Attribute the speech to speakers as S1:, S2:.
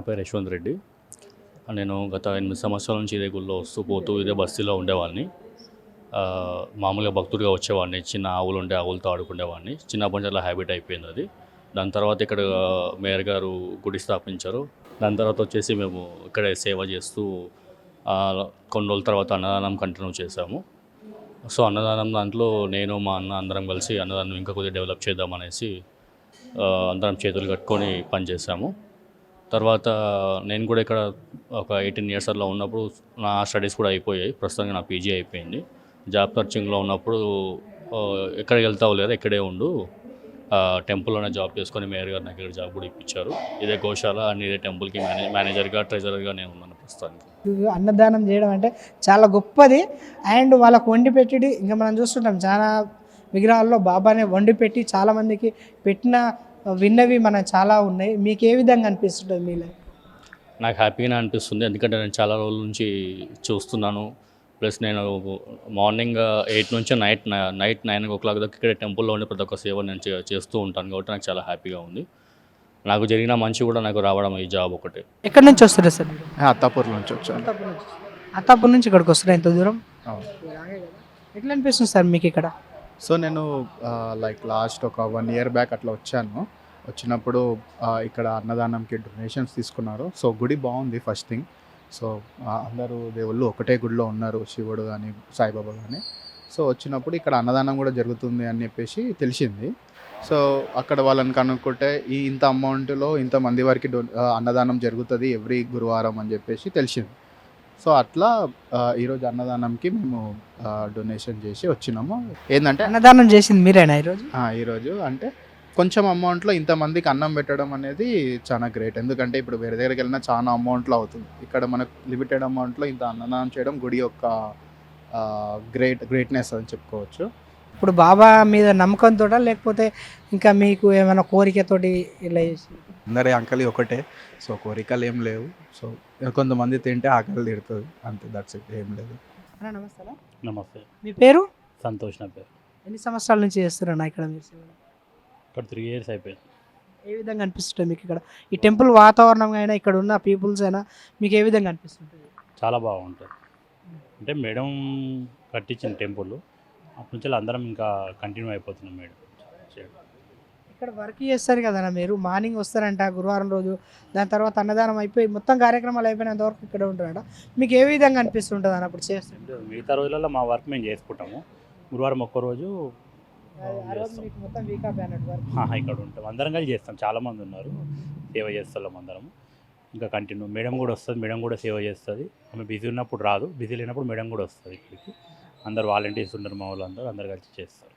S1: నా పేరు యశ్వంత్ రెడ్డి. నేను గత ఎనిమిది సంవత్సరాల నుంచి ఇదే గుళ్ళో వస్తూ పోతూ ఇదే బస్తీలో ఉండేవాడిని. మామూలుగా భక్తుడిగా వచ్చేవాడిని చిన్న ఆవులు ఉండే ఆవులతో ఆడుకునేవాడిని చిన్నప్పటి నుంచి అలా హ్యాబిట్ అయిపోయింది అది. దాని తర్వాత ఇక్కడ మేయర్ గారు గుడి స్థాపించారు. దాని తర్వాత వచ్చేసి మేము ఇక్కడే సేవ చేస్తూ కొన్ని రోజుల తర్వాత అన్నదానం కంటిన్యూ చేశాము. సో అన్నదానం దాంట్లో నేను మా అన్న అందరం కలిసి అన్నదానం ఇంకా కొద్దిగా డెవలప్ చేద్దామనేసి అందరం చేతులు కట్టుకొని పనిచేసాము తర్వాత నేను కూడా ఇక్కడ ఒక ఎయిటీన్ ఇయర్స్ ఉన్నప్పుడు నా స్టడీస్ కూడా అయిపోయాయి. ప్రస్తుతానికి నా పీజీ అయిపోయింది. జాబ్ సర్చింగ్లో ఉన్నప్పుడు ఎక్కడికి వెళ్తావు లేదా? ఇక్కడే ఉండు. టెంపుల్లోనే జాబ్ చేసుకొని మేయర్ గారు నాకు ఇక్కడ జాబ్ కూడా ఇప్పించారు. ఇదే గోశాల అండ్ ఇదే టెంపుల్కి మేనే మేనేజర్గా ట్రెజరర్గా నేను ఉన్నాను ప్రస్తుతానికి.
S2: అన్నదానం చేయడం అంటే చాలా గొప్పది. అండ్ వాళ్ళకు వండి పెట్టి ఇంకా మనం చూస్తుంటాం చాలా విగ్రహాల్లో బాబానే వండి పెట్టి చాలామందికి పెట్టిన విన్నవి మన చాలా ఉన్నాయి. మీకు ఏ విధంగా అనిపిస్తుంటుంది మీ లైఫ్?
S1: నాకు హ్యాపీగానే అనిపిస్తుంది. ఎందుకంటే నేను చాలా రోజుల నుంచి చూస్తున్నాను. ప్లస్ నేను మార్నింగ్ ఎయిట్ నుంచి night night nine o'clock దాకా ఇక్కడ టెంపుల్లో ఉండే ప్రతి ఒక్క సేవ నేను చేస్తూ ఉంటాను కాబట్టి నాకు చాలా హ్యాపీగా ఉంది. నాకు జరిగిన మంచి కూడా నాకు రావడం ఈ జాబ్ ఒకటే.
S2: ఎక్కడి నుంచి వస్తారు సార్
S3: అత్తాపూర్ నుంచి వచ్చాను.
S2: అత్తాపూర్ నుంచి. ఇక్కడికి వస్తారు ఎంత దూరం?
S3: అవును.
S2: ఎట్లా అనిపిస్తుంది సార్ మీకు ఇక్కడ?
S3: సో నేను లైక్ లాస్ట్ ఒక వన్ ఇయర్ బ్యాక్ అట్లా వచ్చాను. వచ్చినప్పుడు ఇక్కడ అన్నదానంకి డొనేషన్స్ తీసుకున్నారు. సో గుడి బాగుంది ఫస్ట్ థింగ్ సో అందరూ దేవుళ్ళు ఒకటే గుడిలో ఉన్నారు శివుడు కానీ సాయిబాబా కానీ సో వచ్చినప్పుడు ఇక్కడ అన్నదానం కూడా జరుగుతుంది అని చెప్పేసి తెలిసింది. సో అక్కడ వాళ్ళని కనుక్కుంటే ఈ ఇంత అమౌంట్లో ఇంత మంది వరకు అన్నదానం జరుగుతుంది ఎవ్రీ గురువారం అని చెప్పేసి తెలిసింది. సో అట్లా ఈరోజు అన్నదానంకి మేము డొనేషన్ చేసి వచ్చినాము. ఏంటంటే
S2: అన్నదానం చేసింది మీరేనా ఈరోజు?
S3: ఈరోజు అంటే కొంచెం అమౌంట్లో ఇంతమందికి అన్నం పెట్టడం అనేది చాలా గ్రేట్ ఎందుకంటే ఇప్పుడు వేరే దగ్గరికి వెళ్ళినా చాలా అమౌంట్లో అవుతుంది. ఇక్కడ మనకు లిమిటెడ్ అమౌంట్లో ఇంత అన్నదానం చేయడం గుడి యొక్క గ్రేట్ గ్రేట్నెస్ అని చెప్పుకోవచ్చు.
S2: ఇప్పుడు బాబా మీద నమ్మకంతో లేకపోతే ఇంకా మీకు ఏమైనా కోరికతోటి ఇలా చేసి
S3: అందరి ఆకలి ఒకటే. సో కోరికలు ఏం లేవు. సో కొంతమంది తింటే ఆకలి తీరుతుంది. అంతే దట్స్ ఇట్ ఏం లేదు.
S2: అన్న నమస్తే.
S1: నమస్తే.
S2: మీ పేరు?
S1: సంతోష్ నా పేరు.
S2: ఎన్ని సంవత్సరాల నుంచి చేస్తారన్న ఇక్కడ మీరు?
S1: ఇక్కడ త్రీ ఇయర్స్ అయిపోయింది.
S2: ఏ విధంగా అనిపిస్తుంది మీకు ఇక్కడ? ఈ టెంపుల్ వాతావరణం అయినా ఇక్కడ ఉన్న పీపుల్స్ అయినా మీకు ఏ విధంగా అనిపిస్తుంటుంది?
S1: చాలా బాగుంటుంది. అంటే మేడం కట్టించిన టెంపుల్ అప్పటి నుంచి అందరం ఇంకా కంటిన్యూ అయిపోతున్నాం మేడం.
S2: ఇక్కడ వర్క్ చేస్తారు కదా మీరు? మార్నింగ్ వస్తారంట గురువారం రోజు. దాని తర్వాత అన్నదానం అయిపోయి మొత్తం కార్యక్రమాలు అయిపోయినంత వరకు ఇక్కడ ఉంటారట. మీకు ఏ విధంగా అనిపిస్తుంటుంది అన్న అప్పుడు చేస్తుంటే
S1: మిగతా రోజులలో మా వర్క్ మేము చేసుకుంటాము. గురువారం ఒక్క రోజు ఇక్కడ ఉంటాం. అందరం కలిసి చేస్తాం. చాలా మంది ఉన్నారు. సేవ చేస్తాం అందరం. ఇంకా కంటిన్యూ మేడం కూడా వస్తుంది. మేడం కూడా సేవ చేస్తుంది. ఆమె బిజీ ఉన్నప్పుడు రాదు. బిజీ లేనప్పుడు మేడం కూడా వస్తుంది ఇక్కడికి. అందరు వాలంటీర్స్ ఉన్నారు మా వాళ్ళు అందరూ అందరు కలిసి చేస్తారు